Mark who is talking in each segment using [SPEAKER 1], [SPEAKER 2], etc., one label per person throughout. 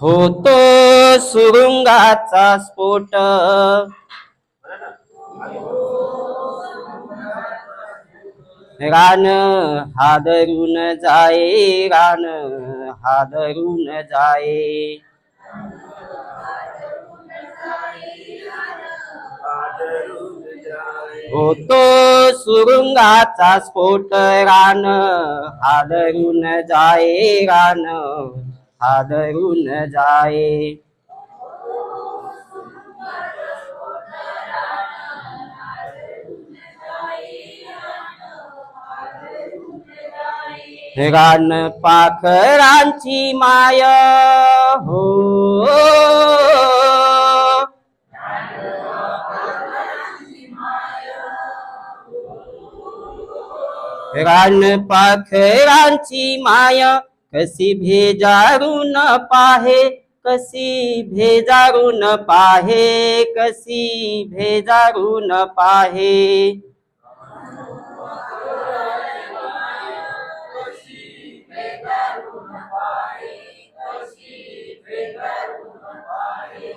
[SPEAKER 1] होतो सुरुंगाचा स्फोट. रान हादरून जाये रान हादरून जाये होतो सुरुंगाचा स्फोट रान. हादरून जाये रान. हादरून जाये. रान पाखरांची माय. हो. रान पाखरांची माया कशी भेजारून पाहे कशी भेजारून पाहे कशी भेजारून पाहे.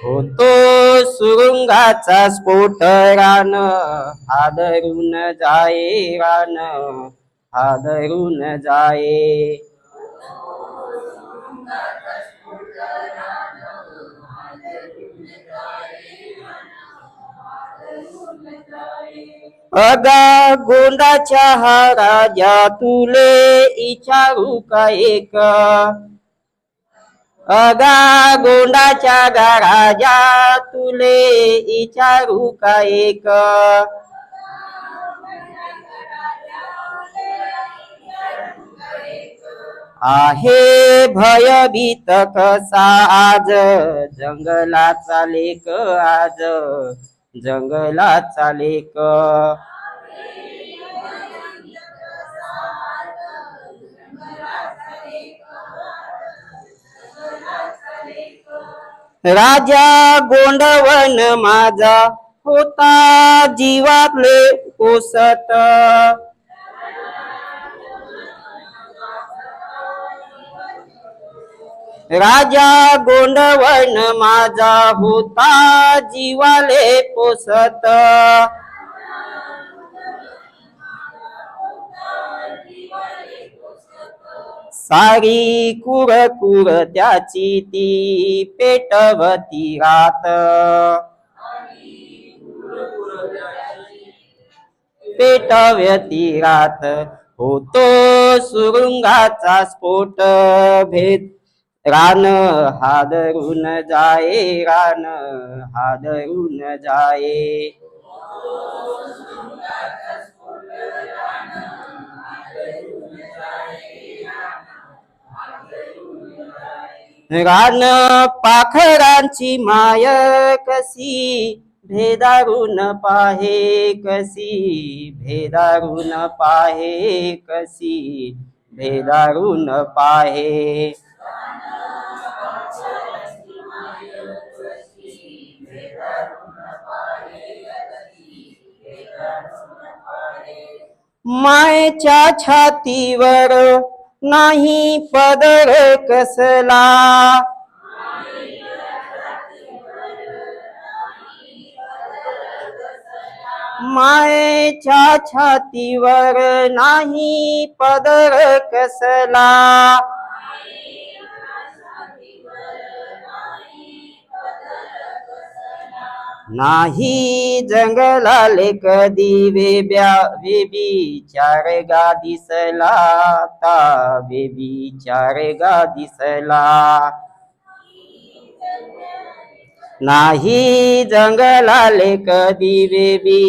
[SPEAKER 1] होतो सुरुंगाचा स्फोट रान आदरून जाये रान. हादरून जाये. अगा गोंडाच्या हा राजा तुले इचारू का एक. अगा गोंडाच्या गा राजा तुले इचारू का एक. आहे भयभीत कसा आज? जंगलाचा लेक आज. जंगलाचा लेक राजा गोंडवन माझा होता जीवातले कोसत. राजा गोंडवन माझा होता जीवाले पोसत. सारी कुर कुर त्याची ती पेटवती रात. पेटवती रात होतो सुरुंगाचा स्फोट भेद. रान हादरून जाये रान हादरून जाये. रान पाखरांची माय कशी भेदारून पाहे कशी भेदारून पाहे कशी भेदारून पाहे. मायच्या छातीवर नाही पदर कसला. मायेच्या छातीवर नाही पदर कसला. नाही जंगलाले कधी वेब्या वेबी चार गा दिसला ता. बेबी चार गा दिसला. नाही जंगलाले कधी बेबी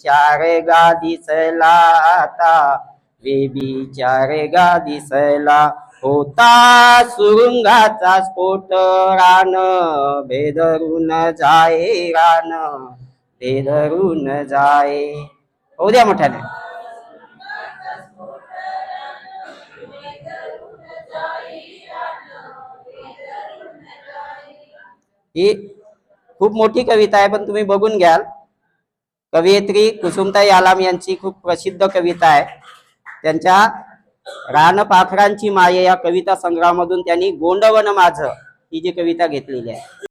[SPEAKER 1] चार गा दिसला ता. बेबी चार गा दिसला. होता सुरुंगाचा स्फोट रान बेदरून जाये रान बेदरून जाये. होऊ द्या मोठ्याने. ही खूप मोठी कविता आहे पण तुम्ही बघून घ्याल. कवयित्री कुसुमताई आलाम यांची खूप प्रसिद्ध कविता आहे. त्यांच्या रानपाखरांची माय माये या कविता संग्रहामधून त्यांनी गोंडवन माझ ही जी कविता घेतलेली आहे.